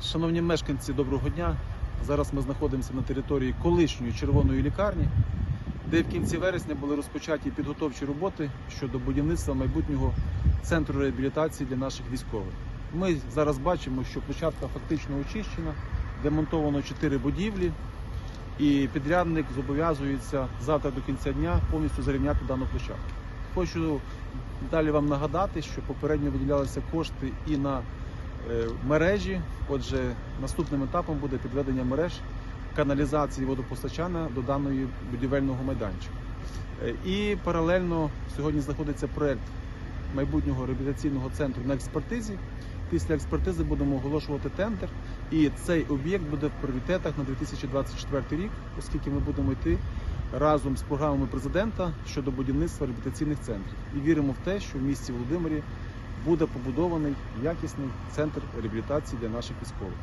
Шановні мешканці, доброго дня. Зараз ми знаходимося на території колишньої червоної лікарні, де в кінці вересня були розпочаті підготовчі роботи щодо будівництва майбутнього центру реабілітації для наших військових. Ми зараз бачимо, що площадка фактично очищена, демонтовано чотири будівлі, і підрядник зобов'язується завтра до кінця дня повністю зарівняти дану площадку. Хочу далі вам нагадати, що попередньо виділялися кошти і на мережі. Отже, наступним етапом буде підведення мереж каналізації водопостачання до даної будівельного майданчика. Е, І паралельно сьогодні знаходиться проект майбутнього реабілітаційного центру на експертизі. Після експертизи будемо оголошувати тендер, і цей об'єкт буде в пріоритетах на 2024 рік, оскільки ми будемо йти разом з програмами президента щодо будівництва реабілітаційних центрів. І віримо в те, що в місті Володимирі буде побудований якісний центр реабілітації для наших військових.